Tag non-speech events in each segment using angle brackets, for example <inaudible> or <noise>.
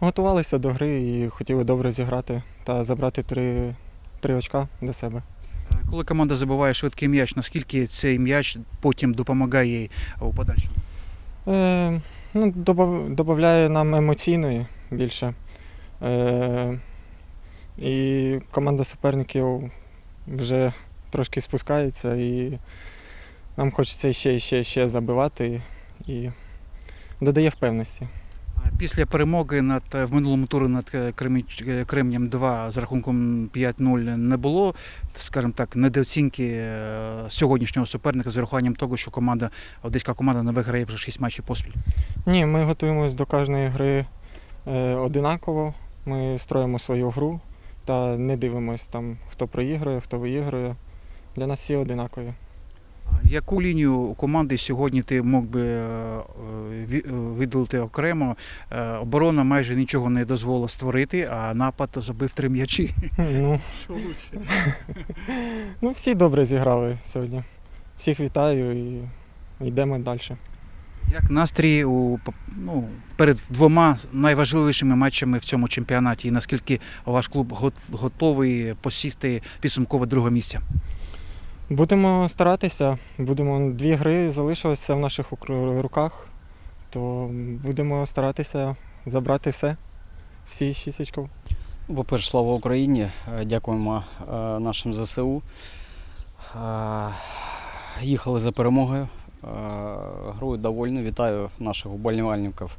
Готувалися до гри і хотіли добре зіграти та забрати три, три очка до себе. Е, Коли команда забиває швидкий м'яч, наскільки цей м'яч потім допомагає їй у подальшому? Е, ну, додає нам емоційної більше. Е, і команда суперників вже трошки спускається, і нам хочеться ще, ще, ще забивати і додає впевненості. Після перемоги над в минулому турі над е, е, Кремнем 2 з рахунком 5-0 не було, скажімо так, недооцінки е, сьогоднішнього суперника з урахуванням того, що команда одеська команда не виграє вже 6 матчів поспіль. Ні, ми готуємось до кожної гри одинаково. Ми строїмо свою гру та не дивимось там, хто проігрує, хто виігрує. Для нас всі одинакові. Яку лінію команди сьогодні ти мог би е, е, виділити окремо? Е, Оборона майже нічого не дозволила створити, а напад забив три м'ячі. Ну, <laughs> ну, всі добре зіграли сьогодні. Всіх вітаю і йдемо далі. Як настрій у ну, перед двома найважливішими матчами в цьому чемпіонаті, і наскільки ваш клуб готовий посісти підсумкове друге місце? Будемо старатися, будемо дві гри залишилося в наших руках, то будемо старатися забрати все, всі шість очків. По-перше, слава Україні. Е, Дякуємо е, нашим ЗСУ. Е, Їхали за перемогою. Грою довольно. Вітаю наших уболівальників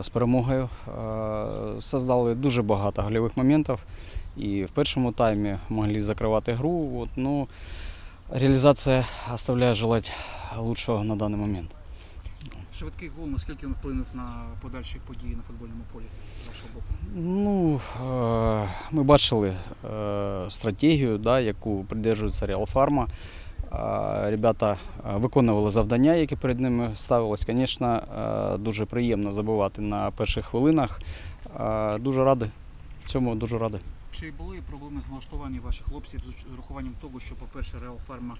з перемогою. Создали дуже багато гольових моментів. І в першому таймі могли закривати гру. От, ну, реалізація оставляє желати лучшого на даний момент. Швидкий гол, наскільки він вплинув на подальші події на футбольному полі з вашого боку? Ну, е, ми бачили е, стратегію, да, яку придержується Реал Фарма. Е, Ребята е, виконували завдання, які перед ними ставилось. Звісно, дуже приємно забивати на перших хвилинах. Дуже радий. Цьому дуже радий. Чи були проблеми з налаштуванням ваших хлопців з урахуванням того, що, по-перше, Реал Фарма,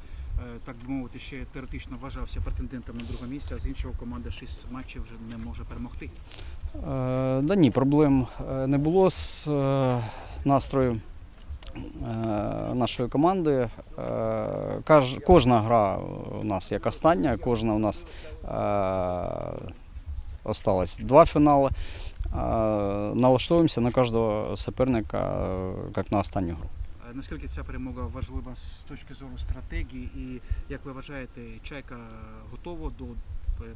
так би мовити, ще теоретично вважався претендентом на друге місце, а з іншого команда 6 матчів вже не може перемогти? Е, Да ні, проблем е, не було з е, настроєм е, нашої команди. Е, каж- Кожна гра у нас як остання, кожна у нас е, осталось два фінали. Е, Налаштовуємося на кожного суперника е, як на останню гру. Е, Наскільки ця перемога важлива з точки зору стратегії, і як ви вважаєте, чайка готова до е,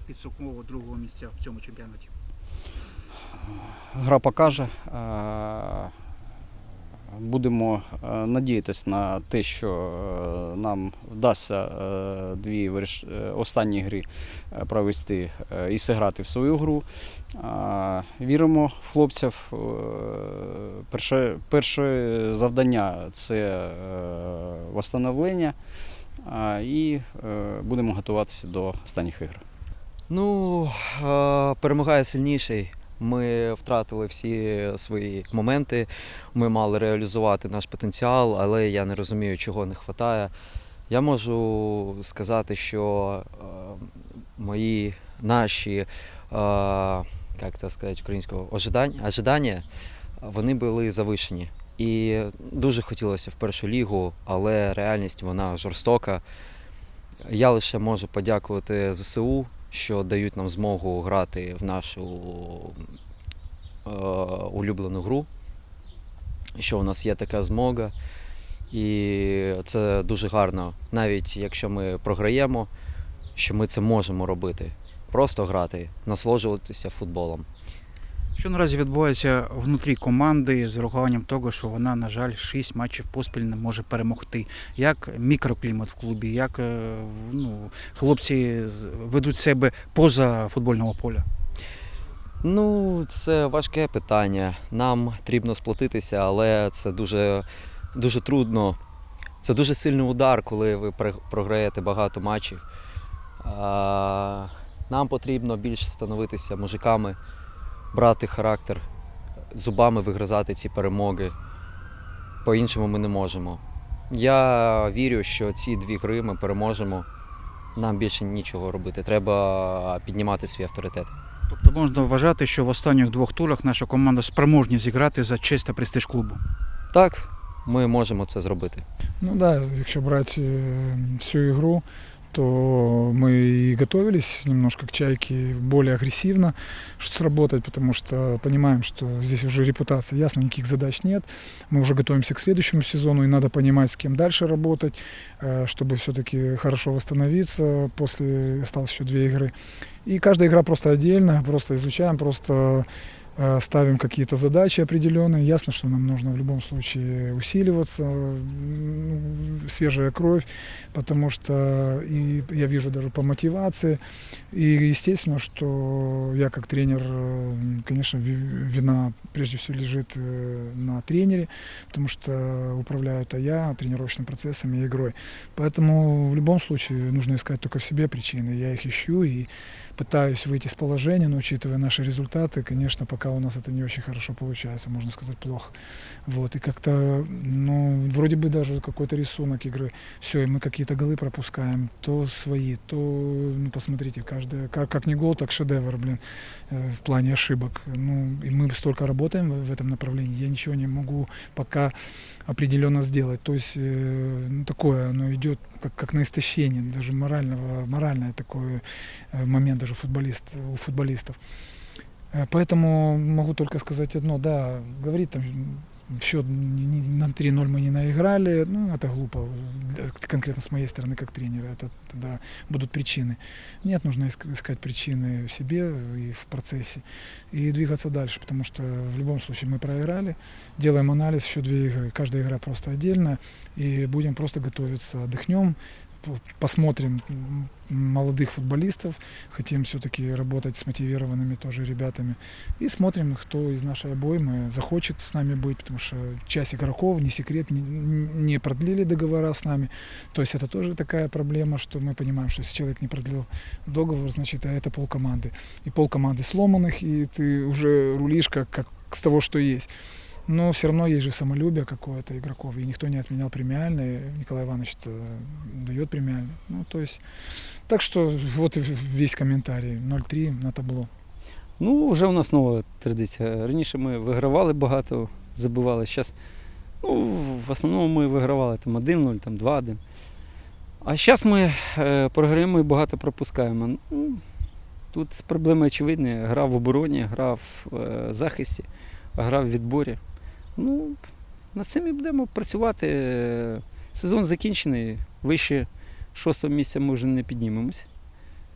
підсумкового другого місця в цьому чемпіонаті? Гра покаже. Будемо е, надіятися на те, що е, нам вдасться е, дві останні гри провести і зіграти в свою гру. Віримо в хлопців. Перше, перше завдання це восстановлення е, і будемо готуватися до останніх ігор. Ну, перемагає сильніший. Ми втратили всі свої моменти. Ми мали реалізувати наш потенціал, але я не розумію, чого не вистачає. Я можу сказати, що е, мої наші, е, як це сказати українською, ожидання, ожидання, вони були завишені. І дуже хотілося в першу лігу, але реальність вона жорстока. Я лише можу подякувати ЗСУ, що дають нам змогу грати в нашу е, улюблену гру, що у нас є така змога. І це дуже гарно, навіть якщо ми програємо, що ми це можемо робити. Просто грати, насолоджуватися футболом. Що наразі відбувається внутрі команди з урахуванням того, що вона, на жаль, 6 матчів поспіль не може перемогти? Як мікроклімат в клубі, як е, ну, хлопці ведуть себе поза футбольного поля? Ну, це важке питання. Нам потрібно сплотитися, але це дуже, дуже трудно. Це дуже сильний удар, коли ви програєте багато матчів. Нам потрібно більше становитися мужиками, брати характер, зубами вигризати ці перемоги. По-іншому ми не можемо. Я вірю, що ці дві гри ми переможемо. Нам більше нічого робити. Треба піднімати свій авторитет. Тобто можна вважати, що в останніх двох турах наша команда спроможні зіграти за честь та престиж клубу. Так, ми можемо це зробити. Ну да, якщо брати е, всю игру, то мы и готовились немножко к «Чайке» более агрессивно ш- сработать, потому что понимаем, что здесь уже репутация ясно, никаких задач нет. Мы уже готовимся к следующему сезону, и надо понимать, с кем дальше работать, э, чтобы все-таки хорошо восстановиться. После осталось еще две игры. И каждая игра просто отдельно, просто изучаем, просто э, ставим какие-то задачи определенные. Ясно, что нам нужно в любом случае усиливаться, м, свежая кровь, потому что и я вижу даже по мотивации. И естественно, что я как тренер, э, конечно, ви- вина прежде всего лежит э, на тренере, потому что управляю-то я тренировочным процессом и игрой. Поэтому в любом случае нужно искать только в себе причины. Я их ищу и пытаюсь выйти с положения, но учитывая наши результаты, конечно, пока у нас это не очень хорошо получается, можно сказать, плохо. Вот, и как-то, ну, вроде бы даже какой-то рисунок игры, все, и мы какие-то голы пропускаем, то свои, то, ну, посмотрите, каждая, как, как не гол, так шедевр, блин, э, в плане ошибок. Ну, и мы столько работаем в, этом направлении, я ничего не могу пока определенно сделать. То есть э, ну, такое, оно идет как, как на истощение, даже морального, моральное такое э, момент даже футболист, у футболистов. Э, Поэтому могу только сказать одно, да, говорит там счет не- не- на 3-0 мы не наиграли, ну это глупо, э, конкретно с моей стороны как тренера, это тогда будут причины. Нет, нужно иск- искать причины в себе и в процессе и двигаться дальше, потому что в любом случае мы проиграли, делаем анализ, еще две игры, каждая игра просто отдельно, и будем просто готовиться, отдохнем, п- посмотрим молодых футболистов, хотим все-таки работать с мотивированными тоже ребятами, и смотрим, кто из нашей обоймы захочет с нами быть, потому что часть игроков, не секрет, не, не продлили договора с нами, то есть это тоже такая проблема, что мы понимаем, что если человек не продлил договор, значит, а это полкоманды, и полкоманды сломанных, и ты уже рулишь как, как с того, что есть. Но все равно есть же самолюбие какое-то игроков, и никто не отменял премиальные. Николай Иванович дает премиальные. Ну, то есть, так что вот весь комментарий. 0-3 на табло. Ну, вже у нас нова традиція. Раніше ми вигравали багато, забивали. Зараз, ну, в основному ми вигравали там 1-0, там 2-1. А зараз ми е, програємо і багато пропускаємо. Ну, тут проблеми очевидні. Гра в обороні, гра в е, захисті, гра в відборі. Ну, над цим і будемо працювати. Е, Сезон закінчений, вище шостого місця ми вже не піднімемося.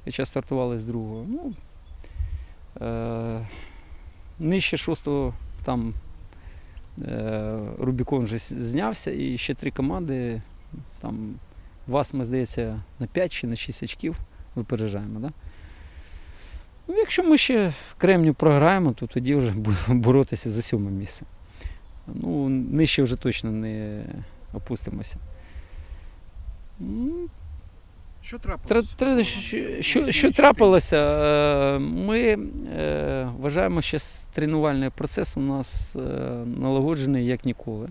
Хоча стартували з другого. Ну, Е, нижче шостого там е, Рубікон вже знявся, і ще три команди. Там вас, ми здається, на 5 чи на 6 очків випереджаємо. Да? Ну, якщо ми ще Кремню програємо, то тоді вже будемо боротися за сьоме місце. Ну, нижче вже точно не опустимося. Що Тра- тра- що- Що, що трапилося? Е, Ми е, вважаємо, що тренувальний процес у нас е, налагоджений як ніколи.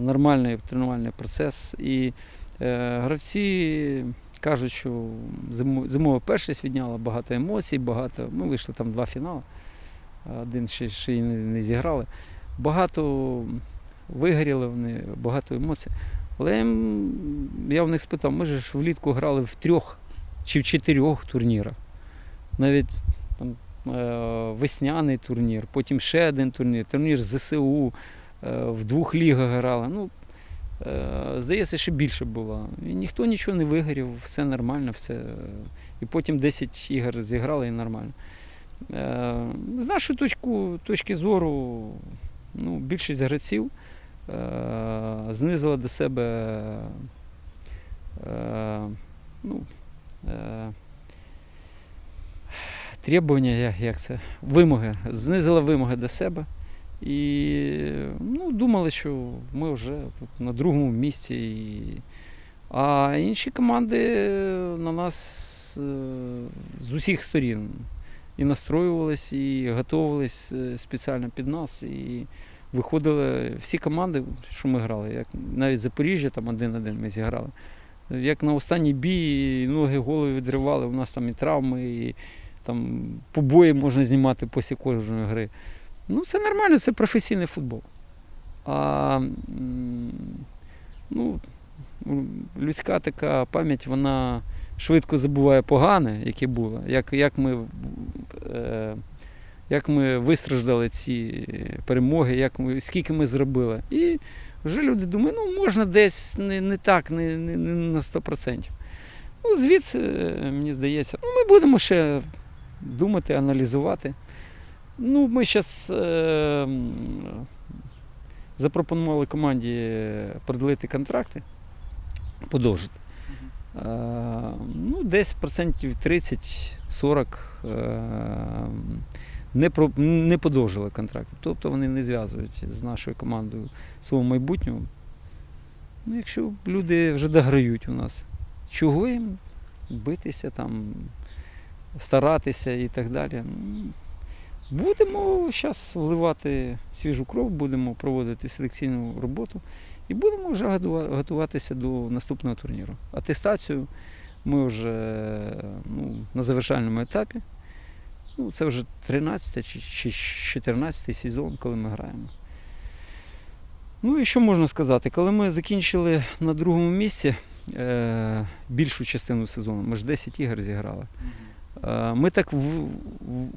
Нормальний тренувальний процес. І гравці кажуть, що зимо- зимова першість відняла багато емоцій, багато. Ми вийшли там два фінали. Один ще, ще й не, не зіграли. Багато вигоріли вони, багато емоцій. Але я в них спитав, ми ж влітку грали в трьох чи в чотирьох турнірах. Навіть там, е, весняний турнір, потім ще один турнір, турнір ЗСУ, е, в двох лігах грали. Ну, е, здається, ще більше було. І ніхто нічого не вигорів, все нормально, все. І потім 10 ігор зіграли і нормально. З нашої точки, точки зору, ну, більшість гравців е, знизила до себе е, ну, е, требування, як, це, вимоги, знизила вимоги до себе. І ну, думали, що ми вже на другому місці. І... А інші команди на нас е, з усіх сторін і настроювались, і готувались е, спеціально під нас. І виходили всі команди, що ми грали, як навіть Запоріжжя там один-один ми зіграли. Як на останній бій, ноги голови відривали, у нас там і травми, і там побої можна знімати після кожної гри. Ну, це нормально, це професійний футбол. А ну, людська така пам'ять, вона швидко забуває погане, яке було. Як, як, ми, е, як ми вистраждали ці перемоги, як ми, скільки ми зробили. І вже люди думають, ну можна десь не, не так, не, не, не на 100%. Ну, звідси, е, мені здається, ну, ми будемо ще думати, аналізувати. Ну, ми зараз е, запропонували команді продлити контракти, подовжити. Е, ну, десь процентів 30-40 е, не, про, не подовжили контракти. Тобто вони не зв'язують з нашою командою свого майбутнього. Ну, якщо люди вже дограють у нас, чого їм битися, там, старатися і так далі. Ну, Будемо зараз вливати свіжу кров, будемо проводити селекційну роботу і будемо вже готуватися до наступного турніру. Атестацію ми вже ну, на завершальному етапі. Ну, це вже 13 чи, чи 14 сезон, коли ми граємо. Ну і що можна сказати? Коли ми закінчили на другому місці е, більшу частину сезону, ми ж 10 ігор зіграли. Е, Ми так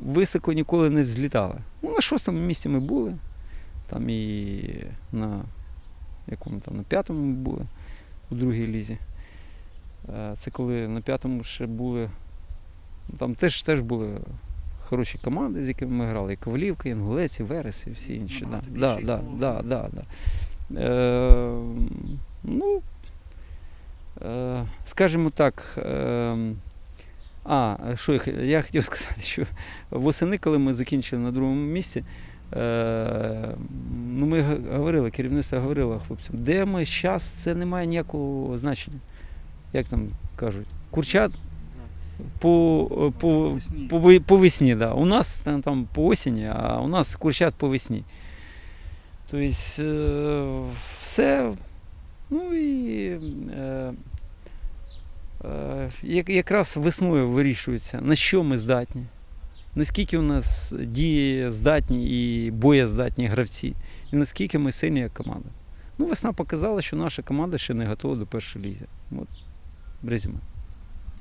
високо ніколи не взлітали. Ну, на шостому місці ми були, там і на якому там на п'ятому ми були у другій лізі. Е, Це коли на п'ятому ще були. ну, Там теж, теж були хороші команди, з якими ми грали. І Ковалівка, і Інгулець, і Верес, і всі інші. Да, да, да, да, да, да. Е, ну, е, скажімо так. Е, а, що я, я хотів сказати, що восени, коли ми закінчили на другому місці, ну ми говорили, керівництво говорило хлопцям, де ми зараз, це не має ніякого значення. Як там кажуть, курчат по, по, по, по весні, да. У нас там, там по осені, а у нас курчат по весні. Тобто е, все. Ну і е, е, якраз весною вирішується, на що ми здатні. Наскільки у нас дієздатні і боєздатні гравці, і наскільки ми сильні як команда. Ну, весна показала, що наша команда ще не готова до першої лізи. От резюме.